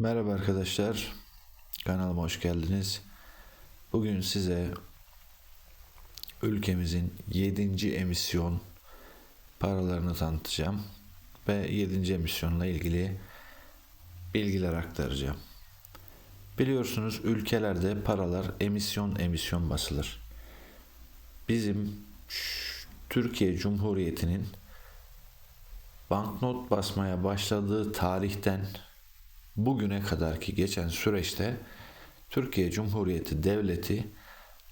Merhaba arkadaşlar. Kanalıma hoş geldiniz. Bugün size ülkemizin 7. emisyon paralarını tanıtacağım ve 7. emisyonla ilgili bilgiler aktaracağım. Biliyorsunuz ülkelerde paralar emisyon emisyon basılır. Bizim Türkiye Cumhuriyeti'nin banknot basmaya başladığı tarihten bugüne kadarki geçen süreçte Türkiye Cumhuriyeti Devleti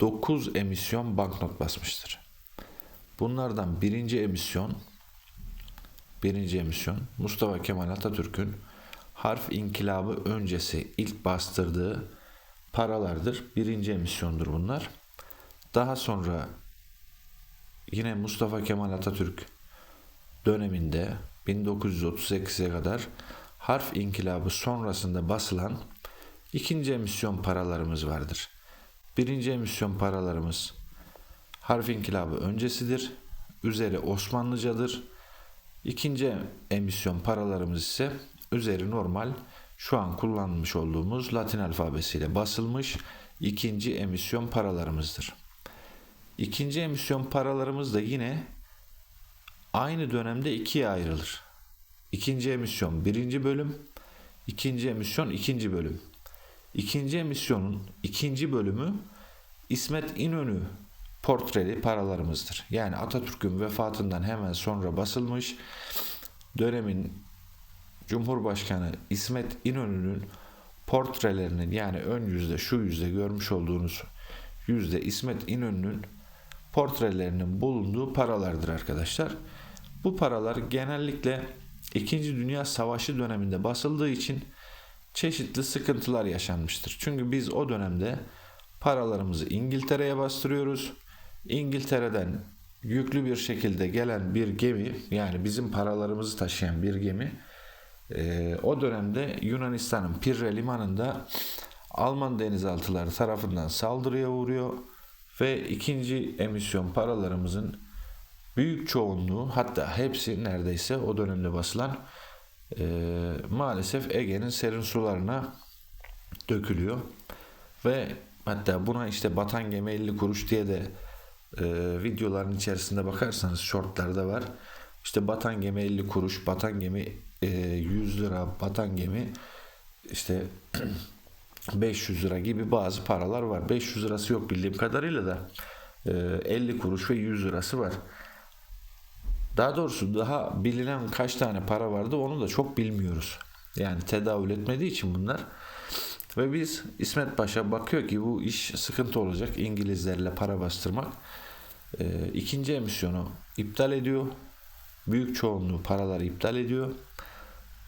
9 emisyon banknot basmıştır. Bunlardan birinci emisyon birinci emisyon Mustafa Kemal Atatürk'ün harf inkılabı öncesi ilk bastırdığı paralardır. Birinci emisyondur bunlar. Daha sonra yine Mustafa Kemal Atatürk döneminde 1938'e kadar harf inkılabı sonrasında basılan ikinci emisyon paralarımız vardır. Birinci emisyon paralarımız harf inkılabı öncesidir. Üzeri Osmanlıcadır. İkinci emisyon paralarımız ise üzeri normal şu an kullanmış olduğumuz Latin alfabesiyle basılmış ikinci emisyon paralarımızdır. İkinci emisyon paralarımız da yine aynı dönemde ikiye ayrılır. İkinci emisyon birinci bölüm, ikinci emisyon ikinci bölüm. İkinci emisyonun ikinci bölümü İsmet İnönü portreli paralarımızdır. Yani Atatürk'ün vefatından hemen sonra basılmış dönemin Cumhurbaşkanı İsmet İnönü'nün portrelerinin yani ön yüzde şu yüzde görmüş olduğunuz yüzde İsmet İnönü'nün portrelerinin bulunduğu paralardır arkadaşlar. Bu paralar genellikle İkinci Dünya Savaşı döneminde basıldığı için çeşitli sıkıntılar yaşanmıştır. Çünkü biz o dönemde paralarımızı İngiltere'ye bastırıyoruz. İngiltere'den yüklü bir şekilde gelen bir gemi yani bizim paralarımızı taşıyan bir gemi e, o dönemde Yunanistan'ın Pirre limanında Alman denizaltıları tarafından saldırıya uğruyor ve ikinci emisyon paralarımızın büyük çoğunluğu hatta hepsi neredeyse o dönemde basılan e, maalesef Ege'nin serin sularına dökülüyor ve hatta buna işte batan gemi 50 kuruş diye de e, videoların içerisinde bakarsanız shortlarda var. İşte batan gemi 50 kuruş, batan gemi e, 100 lira, batan gemi işte 500 lira gibi bazı paralar var. 500 lirası yok bildiğim kadarıyla da e, 50 kuruş ve 100 lirası var. Daha doğrusu daha bilinen kaç tane para vardı onu da çok bilmiyoruz. Yani tedavül etmediği için bunlar. Ve biz İsmet Paşa bakıyor ki bu iş sıkıntı olacak İngilizlerle para bastırmak. E, ikinci emisyonu iptal ediyor. Büyük çoğunluğu paraları iptal ediyor.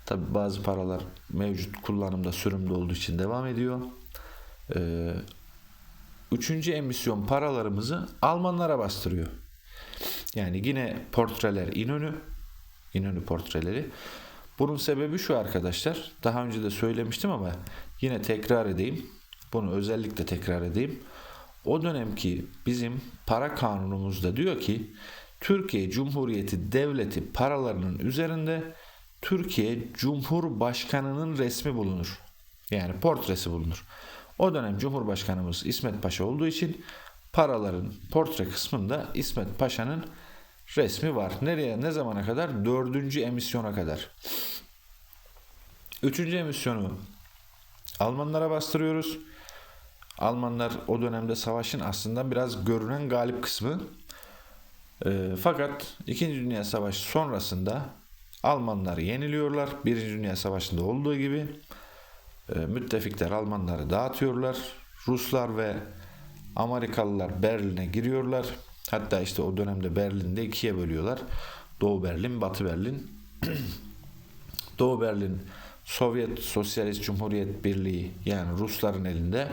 Tabi bazı paralar mevcut kullanımda sürümde olduğu için devam ediyor. Ee, üçüncü emisyon paralarımızı Almanlara bastırıyor. Yani yine portreler İnönü, İnönü portreleri. Bunun sebebi şu arkadaşlar. Daha önce de söylemiştim ama yine tekrar edeyim. Bunu özellikle tekrar edeyim. O dönemki bizim para kanunumuzda diyor ki Türkiye Cumhuriyeti Devleti paralarının üzerinde Türkiye Cumhurbaşkanı'nın resmi bulunur. Yani portresi bulunur. O dönem Cumhurbaşkanımız İsmet Paşa olduğu için paraların portre kısmında İsmet Paşa'nın resmi var. Nereye ne zamana kadar? Dördüncü emisyona kadar. Üçüncü emisyonu Almanlara bastırıyoruz. Almanlar o dönemde savaşın aslında biraz görünen galip kısmı. E, fakat İkinci Dünya Savaşı sonrasında Almanlar yeniliyorlar. Birinci Dünya Savaşı'nda olduğu gibi e, müttefikler Almanları dağıtıyorlar. Ruslar ve Amerikalılar Berlin'e giriyorlar. Hatta işte o dönemde Berlin'de ikiye bölüyorlar. Doğu Berlin, Batı Berlin. Doğu Berlin Sovyet Sosyalist Cumhuriyet Birliği yani Rusların elinde.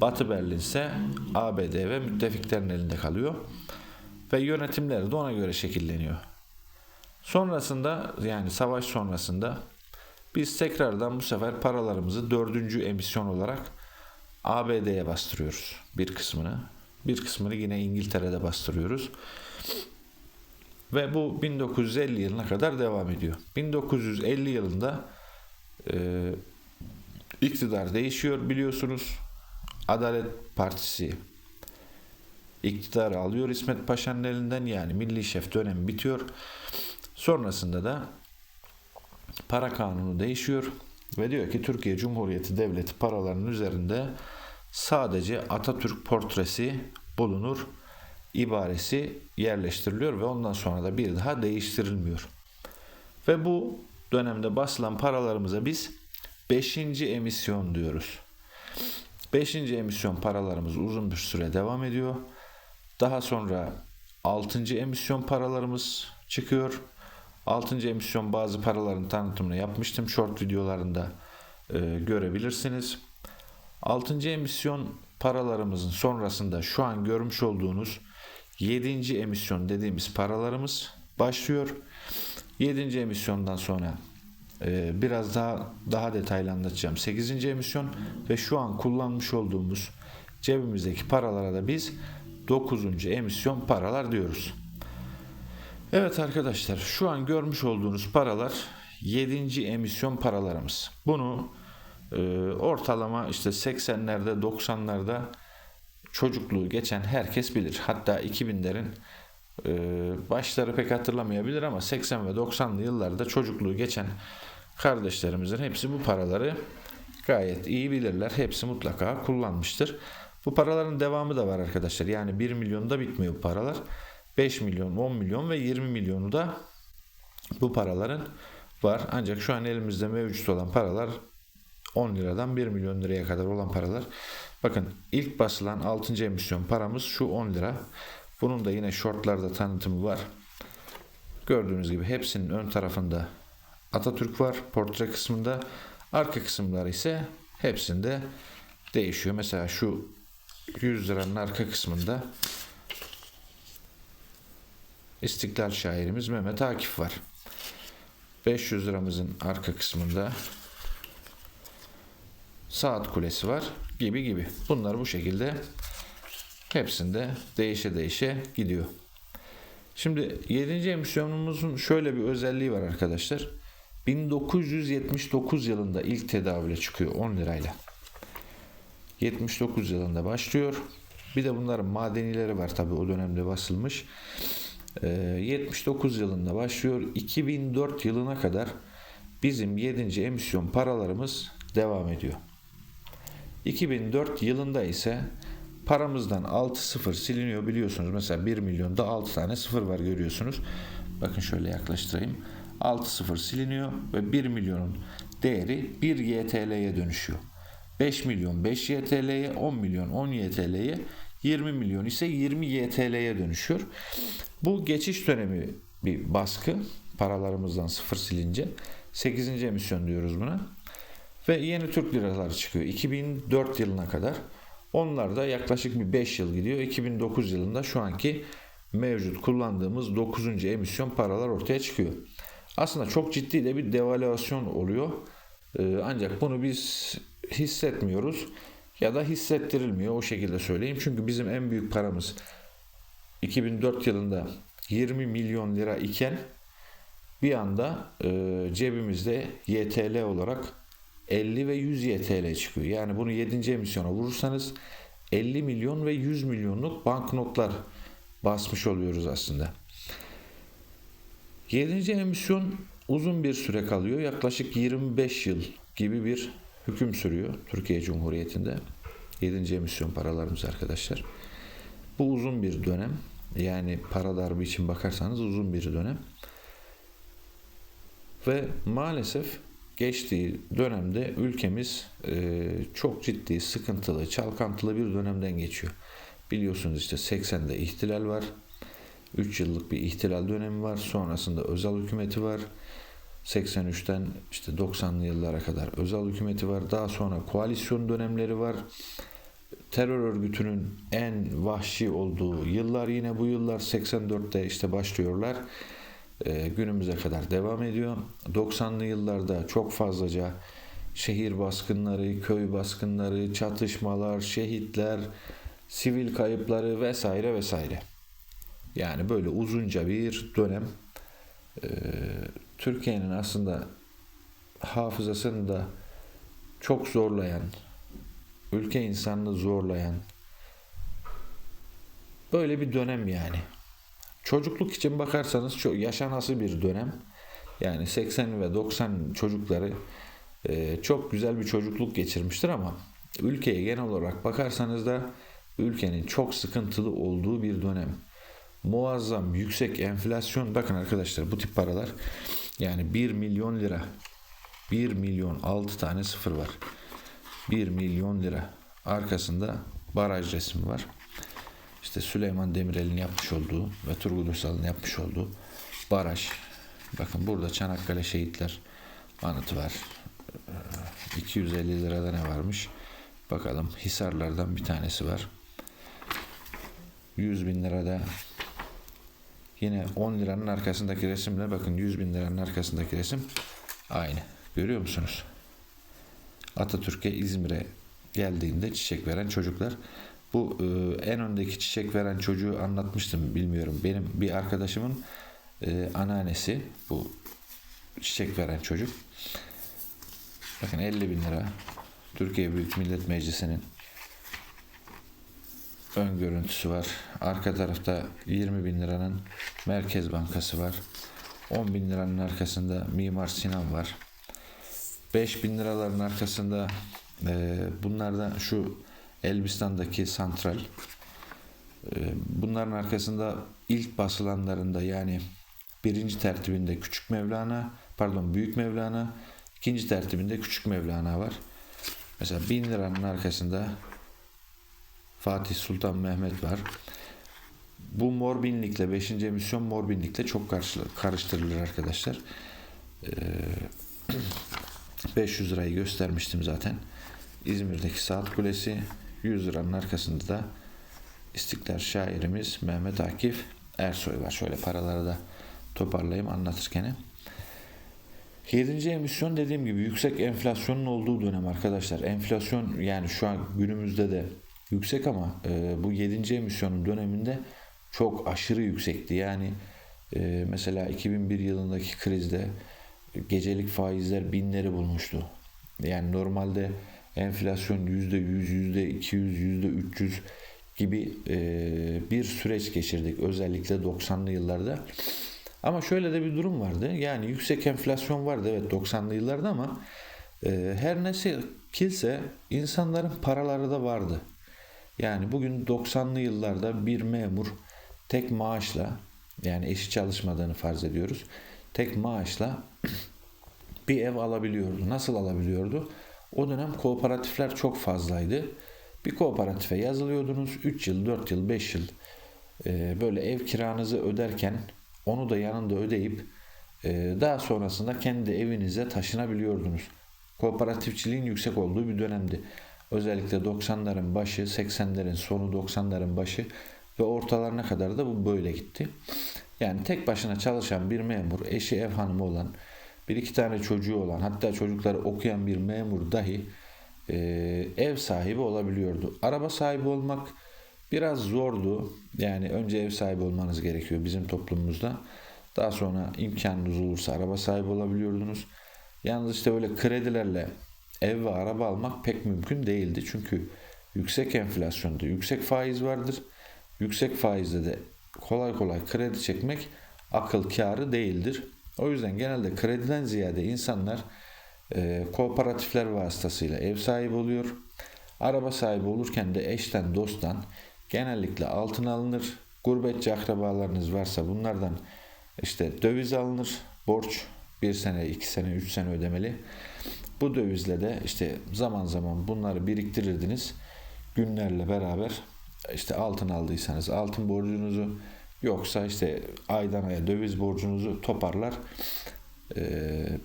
Batı Berlin ise ABD ve müttefiklerin elinde kalıyor. Ve yönetimleri de ona göre şekilleniyor. Sonrasında yani savaş sonrasında biz tekrardan bu sefer paralarımızı dördüncü emisyon olarak ABD'ye bastırıyoruz bir kısmını. Bir kısmını yine İngiltere'de bastırıyoruz. Ve bu 1950 yılına kadar devam ediyor. 1950 yılında e, iktidar değişiyor biliyorsunuz. Adalet Partisi iktidarı alıyor İsmet Paşa'nın elinden yani Milli Şef dönemi bitiyor. Sonrasında da para kanunu değişiyor ve diyor ki Türkiye Cumhuriyeti Devleti paralarının üzerinde sadece Atatürk portresi bulunur ibaresi yerleştiriliyor ve ondan sonra da bir daha değiştirilmiyor. Ve bu dönemde basılan paralarımıza biz 5. emisyon diyoruz. 5. emisyon paralarımız uzun bir süre devam ediyor. Daha sonra 6. emisyon paralarımız çıkıyor. 6. emisyon bazı paraların tanıtımını yapmıştım. Short videolarında e, görebilirsiniz. 6. emisyon paralarımızın sonrasında şu an görmüş olduğunuz 7. emisyon dediğimiz paralarımız başlıyor. 7. emisyondan sonra e, biraz daha daha detaylı anlatacağım. 8. emisyon ve şu an kullanmış olduğumuz cebimizdeki paralara da biz 9. emisyon paralar diyoruz. Evet arkadaşlar şu an görmüş olduğunuz paralar 7. emisyon paralarımız. Bunu e, ortalama işte 80'lerde 90'larda çocukluğu geçen herkes bilir. Hatta 2000'lerin e, başları pek hatırlamayabilir ama 80 ve 90'lı yıllarda çocukluğu geçen kardeşlerimizin hepsi bu paraları gayet iyi bilirler. Hepsi mutlaka kullanmıştır. Bu paraların devamı da var arkadaşlar. Yani 1 milyonda bitmiyor bu paralar. 5 milyon, 10 milyon ve 20 milyonu da bu paraların var. Ancak şu an elimizde mevcut olan paralar 10 liradan 1 milyon liraya kadar olan paralar. Bakın ilk basılan 6. emisyon paramız şu 10 lira. Bunun da yine shortlarda tanıtımı var. Gördüğünüz gibi hepsinin ön tarafında Atatürk var portre kısmında. Arka kısımları ise hepsinde değişiyor. Mesela şu 100 liranın arka kısmında İstiklal şairimiz Mehmet Akif var. 500 liramızın arka kısmında saat kulesi var gibi gibi. Bunlar bu şekilde hepsinde değişe değişe gidiyor. Şimdi 7. emisyonumuzun şöyle bir özelliği var arkadaşlar. 1979 yılında ilk tedavüle çıkıyor 10 lirayla. 79 yılında başlıyor. Bir de bunların madenileri var tabi o dönemde basılmış. 79 yılında başlıyor. 2004 yılına kadar bizim 7. emisyon paralarımız devam ediyor. 2004 yılında ise paramızdan 6 sıfır siliniyor biliyorsunuz. Mesela 1 milyonda 6 tane sıfır var görüyorsunuz. Bakın şöyle yaklaştırayım. 6 sıfır siliniyor ve 1 milyonun değeri 1 YTL'ye dönüşüyor. 5 milyon 5 YTL'ye, 10 milyon 10 YTL'ye, 20 milyon ise 20 YTL'ye dönüşüyor. Bu geçiş dönemi bir baskı. Paralarımızdan sıfır silince. 8. emisyon diyoruz buna. Ve yeni Türk liraları çıkıyor. 2004 yılına kadar. Onlar da yaklaşık bir 5 yıl gidiyor. 2009 yılında şu anki mevcut kullandığımız 9. emisyon paralar ortaya çıkıyor. Aslında çok ciddi de bir devalüasyon oluyor. Ee, ancak bunu biz hissetmiyoruz ya da hissettirilmiyor o şekilde söyleyeyim. Çünkü bizim en büyük paramız 2004 yılında 20 milyon lira iken bir anda e, cebimizde YTL olarak 50 ve 100 YTL çıkıyor. Yani bunu 7. emisyona vurursanız 50 milyon ve 100 milyonluk banknotlar basmış oluyoruz aslında. 7. emisyon uzun bir süre kalıyor. Yaklaşık 25 yıl gibi bir hüküm sürüyor Türkiye Cumhuriyeti'nde. 7. emisyon paralarımız arkadaşlar. Bu uzun bir dönem. Yani para darbe için bakarsanız uzun bir dönem. Ve maalesef geçtiği dönemde ülkemiz e, çok ciddi, sıkıntılı, çalkantılı bir dönemden geçiyor. Biliyorsunuz işte 80'de ihtilal var. 3 yıllık bir ihtilal dönemi var. Sonrasında özel hükümeti var. 83'ten işte 90'lı yıllara kadar özel hükümeti var. Daha sonra koalisyon dönemleri var. Terör örgütünün en vahşi olduğu yıllar yine bu yıllar 84'te işte başlıyorlar. Ee, günümüze kadar devam ediyor. 90'lı yıllarda çok fazlaca şehir baskınları, köy baskınları, çatışmalar, şehitler, sivil kayıpları vesaire vesaire. Yani böyle uzunca bir dönem. Ee, Türkiye'nin aslında hafızasını da çok zorlayan, ülke insanını zorlayan böyle bir dönem yani. Çocukluk için bakarsanız çok yaşanası bir dönem. Yani 80 ve 90 çocukları e, çok güzel bir çocukluk geçirmiştir ama ülkeye genel olarak bakarsanız da ülkenin çok sıkıntılı olduğu bir dönem. Muazzam yüksek enflasyon. Bakın arkadaşlar bu tip paralar yani 1 milyon lira 1 milyon 6 tane sıfır var. 1 milyon lira. Arkasında baraj resmi var. İşte Süleyman Demirel'in yapmış olduğu ve Turgut Özal'ın yapmış olduğu baraj. Bakın burada Çanakkale Şehitler anıtı var. 250 lirada ne varmış? Bakalım Hisarlardan bir tanesi var. 100 bin lirada yine 10 liranın arkasındaki resimle bakın 100 bin liranın arkasındaki resim aynı. Görüyor musunuz? Atatürk'e İzmir'e geldiğinde çiçek veren çocuklar. Bu e, en öndeki çiçek veren çocuğu anlatmıştım bilmiyorum. Benim bir arkadaşımın e, anneannesi bu çiçek veren çocuk. Bakın 50 bin lira Türkiye Büyük Millet Meclisi'nin ön görüntüsü var. Arka tarafta 20 bin liranın Merkez Bankası var. 10 bin liranın arkasında Mimar Sinan var. 5 bin liraların arkasında e, bunlardan şu Elbistan'daki santral e, bunların arkasında ilk basılanlarında yani birinci tertibinde Küçük Mevlana pardon Büyük Mevlana ikinci tertibinde Küçük Mevlana var. Mesela bin liranın arkasında Fatih Sultan Mehmet var. Bu mor binlikle 5. emisyon mor binlikle çok karıştırılır arkadaşlar. Ee, 500 lirayı göstermiştim zaten. İzmir'deki Saat Kulesi 100 liranın arkasında da İstiklal şairimiz Mehmet Akif Ersoy var. Şöyle paraları da toparlayayım anlatırken. 7. emisyon dediğim gibi yüksek enflasyonun olduğu dönem arkadaşlar. Enflasyon yani şu an günümüzde de yüksek ama e, bu 7. emisyonun döneminde çok aşırı yüksekti. Yani e, mesela 2001 yılındaki krizde gecelik faizler binleri bulmuştu. Yani normalde enflasyon %100, %200, %300 gibi e, bir süreç geçirdik özellikle 90'lı yıllarda. Ama şöyle de bir durum vardı. Yani yüksek enflasyon vardı evet 90'lı yıllarda ama e, her neyse kilse insanların paraları da vardı. Yani bugün 90'lı yıllarda bir memur tek maaşla yani eşi çalışmadığını farz ediyoruz. Tek maaşla bir ev alabiliyordu. Nasıl alabiliyordu? O dönem kooperatifler çok fazlaydı. Bir kooperatife yazılıyordunuz. 3 yıl, 4 yıl, 5 yıl e, böyle ev kiranızı öderken onu da yanında ödeyip e, daha sonrasında kendi evinize taşınabiliyordunuz. Kooperatifçiliğin yüksek olduğu bir dönemdi. Özellikle 90'ların başı, 80'lerin sonu, 90'ların başı ve ortalarına kadar da bu böyle gitti. Yani tek başına çalışan bir memur, eşi ev hanımı olan, bir iki tane çocuğu olan, hatta çocukları okuyan bir memur dahi e, ev sahibi olabiliyordu. Araba sahibi olmak biraz zordu. Yani önce ev sahibi olmanız gerekiyor bizim toplumumuzda. Daha sonra imkanınız olursa araba sahibi olabiliyordunuz. Yalnız işte böyle kredilerle ev ve araba almak pek mümkün değildi. Çünkü yüksek enflasyonda yüksek faiz vardır. Yüksek faizde de kolay kolay kredi çekmek akıl kârı değildir. O yüzden genelde krediden ziyade insanlar e, kooperatifler vasıtasıyla ev sahibi oluyor. Araba sahibi olurken de eşten dosttan genellikle altın alınır. Gurbetçi akrabalarınız varsa bunlardan işte döviz alınır. Borç bir sene, iki sene, üç sene ödemeli. Bu dövizle de işte zaman zaman bunları biriktirirdiniz. Günlerle beraber işte altın aldıysanız altın borcunuzu yoksa işte aydan aya döviz borcunuzu toparlar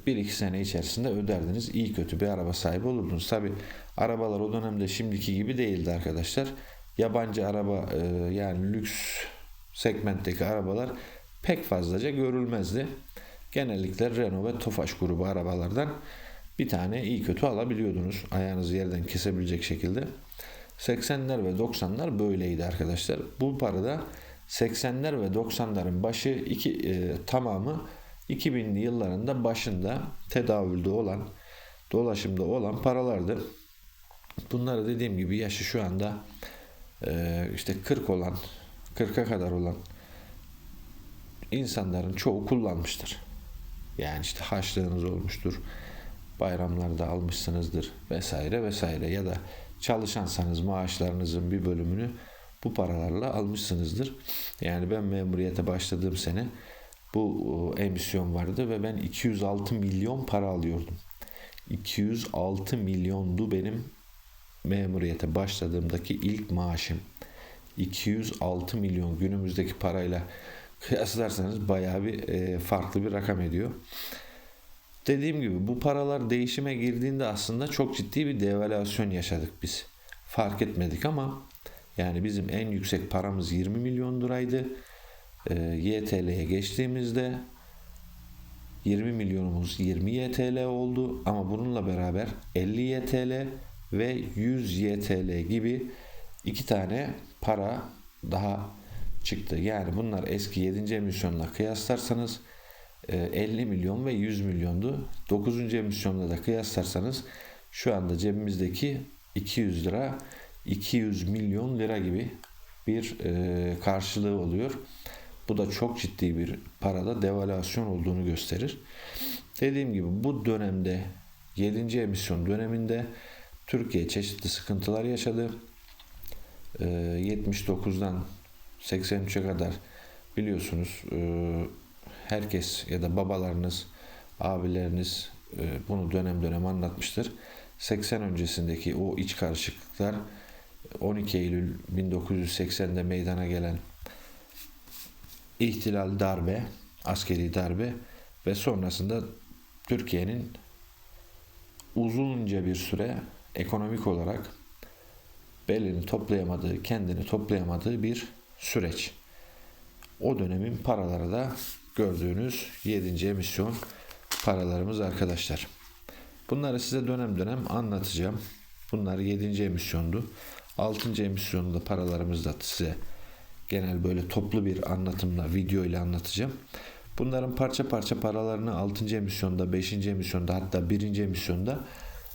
bir iki sene içerisinde öderdiniz. İyi kötü bir araba sahibi olurdunuz. Tabi arabalar o dönemde şimdiki gibi değildi arkadaşlar. Yabancı araba yani lüks segmentteki arabalar pek fazlaca görülmezdi. Genellikle Renault ve Tofaş grubu arabalardan bir tane iyi kötü alabiliyordunuz. Ayağınızı yerden kesebilecek şekilde. 80'ler ve 90'lar böyleydi arkadaşlar. Bu parada 80'ler ve 90'ların başı iki, e, tamamı 2000'li yıllarında başında tedavülde olan dolaşımda olan paralardı. Bunları dediğim gibi yaşı şu anda e, işte 40 olan 40'a kadar olan insanların çoğu kullanmıştır. Yani işte harçlığınız olmuştur. Bayramlarda almışsınızdır vesaire vesaire ya da çalışansanız maaşlarınızın bir bölümünü bu paralarla almışsınızdır. Yani ben memuriyete başladığım sene bu emisyon vardı ve ben 206 milyon para alıyordum. 206 milyondu benim memuriyete başladığımdaki ilk maaşım. 206 milyon günümüzdeki parayla kıyaslarsanız bayağı bir e, farklı bir rakam ediyor. Dediğim gibi bu paralar değişime girdiğinde aslında çok ciddi bir devalüasyon yaşadık biz. Fark etmedik ama yani bizim en yüksek paramız 20 milyon liraydı. E, YTL'ye geçtiğimizde 20 milyonumuz 20 YTL oldu ama bununla beraber 50 YTL ve 100 YTL gibi iki tane para daha çıktı. Yani bunlar eski 7. emisyonla kıyaslarsanız 50 milyon ve 100 milyondu. 9. emisyonla da kıyaslarsanız şu anda cebimizdeki 200 lira 200 milyon lira gibi bir e, karşılığı oluyor. Bu da çok ciddi bir parada devalüasyon olduğunu gösterir. Dediğim gibi bu dönemde 7. emisyon döneminde Türkiye çeşitli sıkıntılar yaşadı. E, 79'dan 83'e kadar biliyorsunuz e, herkes ya da babalarınız, abileriniz e, bunu dönem dönem anlatmıştır. 80 öncesindeki o iç karışıklıklar 12 Eylül 1980'de meydana gelen ihtilal darbe, askeri darbe ve sonrasında Türkiye'nin uzunca bir süre ekonomik olarak belini toplayamadığı, kendini toplayamadığı bir süreç. O dönemin paraları da gördüğünüz 7. emisyon paralarımız arkadaşlar. Bunları size dönem dönem anlatacağım. Bunlar 7. emisyondu. 6. emisyonda paralarımız da size genel böyle toplu bir anlatımla, video ile anlatacağım. Bunların parça parça paralarını 6. emisyonda, 5. emisyonda hatta 1. emisyonda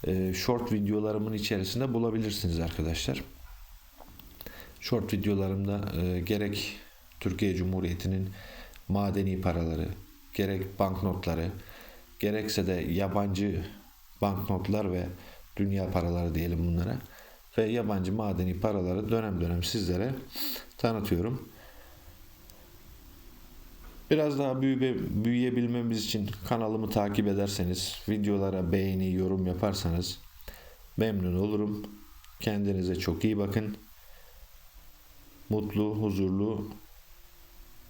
e, short videolarımın içerisinde bulabilirsiniz arkadaşlar. Short videolarımda e, gerek Türkiye Cumhuriyeti'nin madeni paraları, gerek banknotları, gerekse de yabancı banknotlar ve dünya paraları diyelim bunlara ve yabancı madeni paraları dönem dönem sizlere tanıtıyorum. Biraz daha büyüye, büyüyebilmemiz için kanalımı takip ederseniz, videolara beğeni, yorum yaparsanız memnun olurum. Kendinize çok iyi bakın. Mutlu, huzurlu,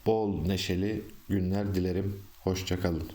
bol neşeli günler dilerim. Hoşçakalın.